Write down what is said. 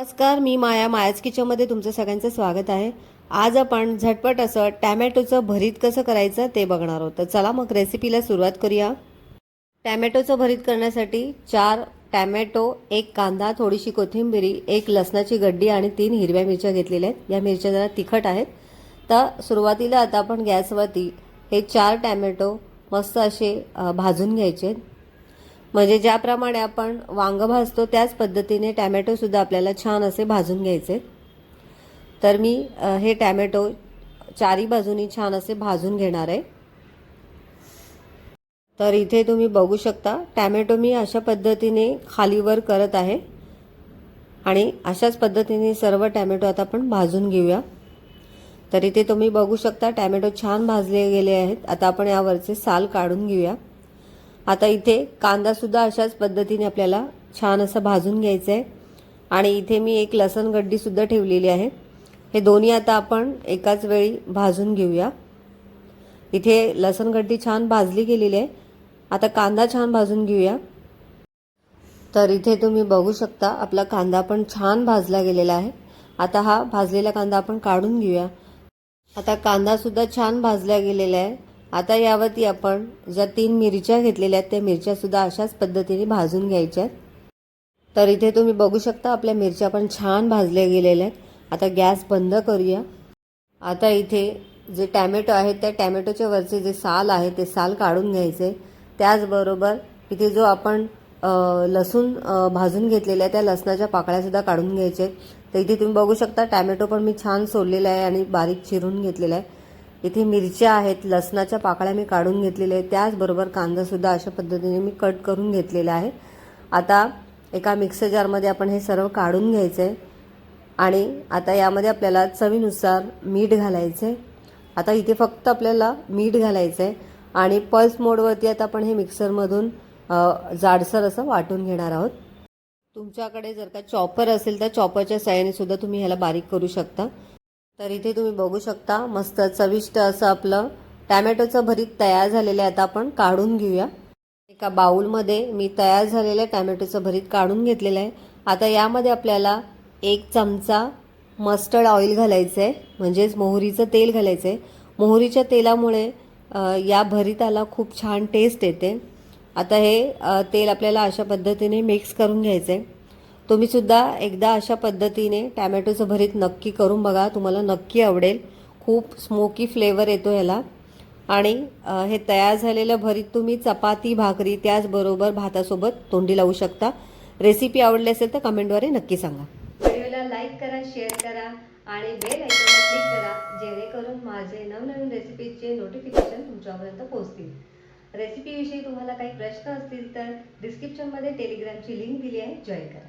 नमस्कार मी माया मायाच किचनमध्ये तुमचं सगळ्यांचं स्वागत आहे. आज आपण झटपट असं टॅमॅटोचं भरीत कसं करायचं ते बघणार आहोत. तर चला मग रेसिपीला सुरुवात करूया. टॅमॅटोचं भरीत करण्यासाठी चार टॅमॅटो एक कांदा थोडीशी कोथिंबिरी एक लसणाची गड्डी आणि तीन हिरव्या मिरच्या घेतलेल्या आहेत. या मिरच्या जरा तिखट आहेत. तर सुरुवातीला आता आपण गॅसवरती हे चार टॅमॅटो मस्त असे भाजून घ्यायचे आहेत. म्हणजे ज्याप्रमाणे आपण वांग भाजतो त्याच पद्धतीने टॅमॅटोसुद्धा आपल्याला छान असे भाजून घ्यायचे. तर मी हे टॅमॅटो चारी बाजूनी छान असे भाजून घेणार आहे. तर इथे तुम्ही बघू शकता टॅमॅटो मी अशा पद्धतीने खालीवर करत आहे. आणि अशाच पद्धतीने सर्व टॅमॅटो आता आपण भाजून घेऊया. तर इथे तुम्ही बघू शकता टॅमॅटो छान भाजले गेले आहेत. आता आपण यावरचे साल काढून घेऊया. आता इथे कांदासुद्धा अशाच पद्धतीने आपल्याला छान असं भाजून घ्यायचं आहे आणि इथे मी एक लसण गड्डीसुद्धा ठेवलेली आहे. हे दोन्ही आता आपण एकाच वेळी भाजून घेऊया. इथे लसण गड्डी छान भाजली गेलेली आहे. आता कांदा छान भाजून घेऊया. तर इथे तुम्ही बघू शकता आपला कांदा पण छान भाजला गेलेला आहे. आता हा भाजलेला कांदा आपण काढून घेऊया. आता कांदासुद्धा छान भाजला गेलेला आहे. आता यावरती आपण ज्या तीन मिरच्या घेतलेल्या आहेत त्या मिरच्यासुद्धा अशाच पद्धतीने भाजून घ्यायच्या आहेत. तर इथे तुम्ही बघू शकता आपल्या मिरच्या पण छान भाजल्या गेलेल्या आहेत. आता गॅस बंद करूया. आता इथे जे टॅमॅटो आहेत त्या टॅमॅटोच्या वरचे जे साल आहे ते साल काढून घ्यायचे. त्याचबरोबर इथे जो आपण लसूण भाजून घेतलेला आहे त्या लसणाच्या पाकळ्यासुद्धा काढून घ्यायचे तर इथे तुम्ही बघू शकता टॅमॅटो पण मी छान सोललेला आहे आणि बारीक चिरून घेतलेला आहे. इथे मिरच्या आहेत लसणाच्या पाकळ्या मी काढून घेतलेल्या आहेत. त्याचबरोबर कांदासुद्धा अशा पद्धतीने मी कट करून घेतलेला आहे. आता एका मिक्सर जारमध्ये आपण हे सर्व काढून घ्यायचं आहे आणि आता यामध्ये आपल्याला चवीनुसार मीठ घालायचं आहे आता इथे फक्त आपल्याला मीठ घालायचं आहे आणि पल्स मोडवरती आता आपण हे मिक्सरमधून जाडसर असं वाटून घेणार आहोत. तुमच्याकडे जर का चॉपर असेल तर चॉपरच्या साह्याने सुद्धा तुम्ही ह्याला बारीक करू शकता. तर इथे तुम्ही बघू शकता मस्त चविष्ट असं आपलं टॅमॅटोचं भरीत तयार झालेलं आहे. आता आपण काढून घेऊया. एका बाउलमध्ये मी तयार झालेलं टॅमॅटोचं भरीत काढून घेतलेलं आहे. आता यामध्ये आपल्याला एक चमचा मस्टर्ड ऑइल घालायचं आहे म्हणजेच मोहरीचं तेल घालायचं आहे मोहरीच्या तेलामुळे या भरीताला खूप छान टेस्ट येते. आता हे तेल आपल्याला अशा पद्धतीने मिक्स करून घ्यायचं आहे तुम्ही सुद्धा एकदा अशा पद्धतीने टॅमॅटोचं भरीत नक्की करून बघा. तुम्हाला नक्की आवडेल. खूप स्मोकी फ्लेवर येतो ह्याला. आणि हे तयार झालेलं भरीत तुम्ही चपाती भाकरी त्याचबरोबर भातासोबत तोंडी लावू शकता. रेसिपी आवडली असेल तर कमेंटद्वारे नक्की सांगा. व्हिडिओला लाईक करा शेअर करा आणि बेल आयकॉनला क्लिक करा जेणेकरून माझे नवनवीन रेसिपीचे नोटिफिकेशन तुमच्यापर्यंत पोहोचतील. रेसिपीविषयी तुम्हाला काही प्रश्न असतील तर डिस्क्रिप्शनमध्ये टेलिग्रामची लिंक दिली आहे. जॉईन करा.